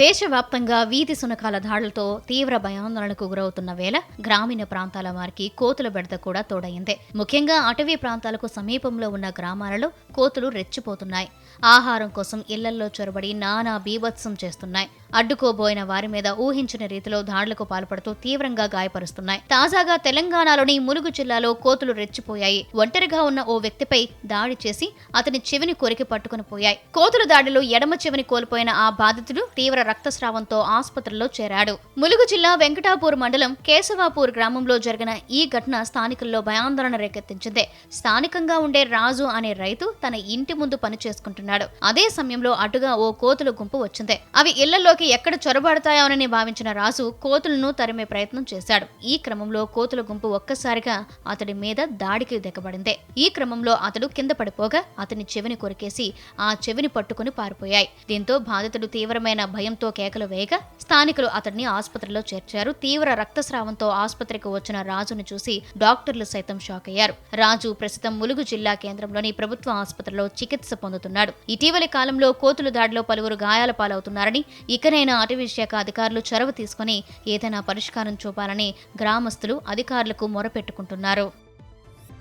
దేశవ్యాప్తంగా వీధి సునకాల దాడులతో తీవ్ర భయాందోళనకు గురవుతున్న వేళ గ్రామీణ ప్రాంతాల వారికి కోతుల బెడద కూడా తోడైంది ముఖ్యంగా అటవీ ప్రాంతాలకు సమీపంలో ఉన్న గ్రామాలలో కోతులు రెచ్చిపోతున్నాయి. ఆహారం కోసం ఇళ్ళల్లో చొరబడి నానా బీభత్సం చేస్తున్నాయి. అడ్డుకోబోయిన వారి మీద ఊహించిన రీతిలో దాడులకు పాల్పడుతూ తీవ్రంగా గాయపరుస్తున్నాయి. తాజాగా తెలంగాణలోని ములుగు జిల్లాలో కోతులు రెచ్చిపోయాయి. ఒంటరిగా ఉన్న ఓ వ్యక్తిపై దాడి చేసి అతని చెవిని కొరికి పట్టుకుని పోయాయి. కోతుల దాడిలో ఎడమ చెవిని కోల్పోయిన ఆ బాధితుడు తీవ్ర రక్తస్రావంతో ఆసుపత్రిలో చేరాడు. ములుగు జిల్లా వెంకటాపూర్ మండలం కేశవాపూర్ గ్రామంలో జరిగిన ఈ ఘటన స్థానికుల్లో భయాందోళన రేకెత్తించింది. స్థానికంగా ఉండే రాజు అనే రైతు తన ఇంటి ముందు పని చేసుకుంటున్నాడు అదే సమయంలో అటుగా ఓ కోతుల గుంపు వచ్చింది. అవి ఇళ్ళలోకి ఎక్కడ చొరబడతాయోనని భావించిన రాజు కోతులను తరిమే ప్రయత్నం చేశాడు. ఈ క్రమంలో కోతుల గుంపు ఒక్కసారిగా అతడి మీద దాడికి దిగబడింది. ఈ క్రమంలో అతడు కింద పడిపోగా అతని చెవిని కొరికేసి ఆ చెవిని పట్టుకుని పారిపోయాయి. దీంతో బాధితుడు తీవ్రమైన భయంతో కేకలు వేయగా స్థానికులు అతడిని ఆసుపత్రిలో చేర్చారు. తీవ్ర రక్తస్రావంతో ఆసుపత్రికి వచ్చిన రాజును చూసి డాక్టర్లు సైతం షాక్ అయ్యారు. రాజు ప్రస్తుతం ములుగు జిల్లా కేంద్రంలోని ప్రభుత్వ ఆసుపత్రిలో చికిత్స పొందుతున్నాడు. ఇటీవలి కాలంలో కోతుల దాడిలో పలువురు గాయాల పాలవుతున్నారని ఇకనైనా అటవీ శాఖ అధికారులు చొరవ తీసుకుని ఏదైనా పరిష్కారం చూపాలని గ్రామస్తులు అధికారులకు మొరపెట్టుకుంటున్నారు.